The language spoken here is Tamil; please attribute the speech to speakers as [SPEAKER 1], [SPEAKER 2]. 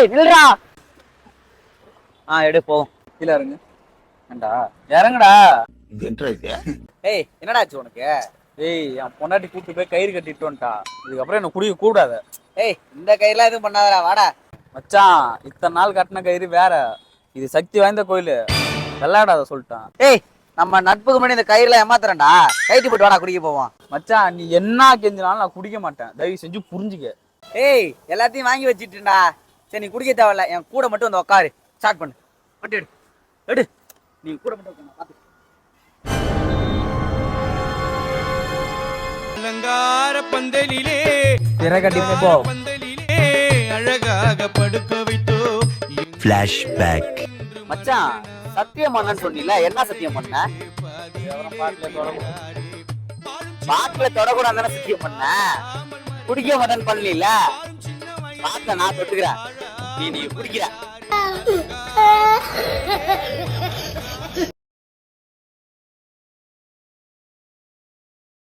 [SPEAKER 1] ஏய் நில்றா.
[SPEAKER 2] ஆ எடு போவோம்
[SPEAKER 3] கீழே இருங்க
[SPEAKER 2] ஏண்டா? இறங்குடா.
[SPEAKER 1] ஏய் என்னடா ஆச்சு உனக்கு?
[SPEAKER 2] ஏய் என் பொண்டாட்டி கூப்பிட்டு போய் கயிறு கட்டிட்டு வந்துட்டா. இதுக்கப்புறம் என்ன குடிக்க கூடாது.
[SPEAKER 1] ஏய் இந்த கையெல்லாம் எதுவும் பண்ணாதடா வாடா.
[SPEAKER 2] மச்சான் இத்தனை நாள் கட்டின கயிறு வேற. இது சக்தி வாய்ந்த கோயில். விளையாடாத சொல்லிட்டான்.
[SPEAKER 1] ஏய் நம்ம நட்புக்கு முன்னாடி இந்த கயிறுல ஏமாத்துறேன்டா. கைட்டு போட்டு வாடா குடிக்க போவோம்.
[SPEAKER 2] மச்சான் நீ என்ன கெஞ்சினாலும் நான் குடிக்க மாட்டேன். தயவு செஞ்சு புரிஞ்சுக்க.
[SPEAKER 1] ஏய் எல்லாத்தையும் வாங்கி வச்சிட்டுடா சரி நீ குடிக்க தேவையில்ல. என் கூட மட்டும் வந்து உட்காரு ஸ்டார்ட் பண்ணு. வண்டி எடு. எடு. நீ கூட மட்டும் உட்காரு, நான் பாத்துக்கிறேன்.
[SPEAKER 4] அலங்கார பந்தலிலே
[SPEAKER 2] திரை கட்டி போ
[SPEAKER 4] பந்தலிலே அழகாக படுக்க வைத்தோ.
[SPEAKER 5] ஃப்ளாஷ்பேக்
[SPEAKER 1] மச்சான் சத்தியம் பண்ணன்னு சொன்னீல என்ன சத்தியம் பண்ண? பாட்டுல தொடக்கூடாதுன்னு சத்தியம் பண்ண? குடிக்க மாட்டேன்னு பண்ணல பாட்டுல நான் தொட்டுக்கிறேன். நீ நீ குடிக்கிற.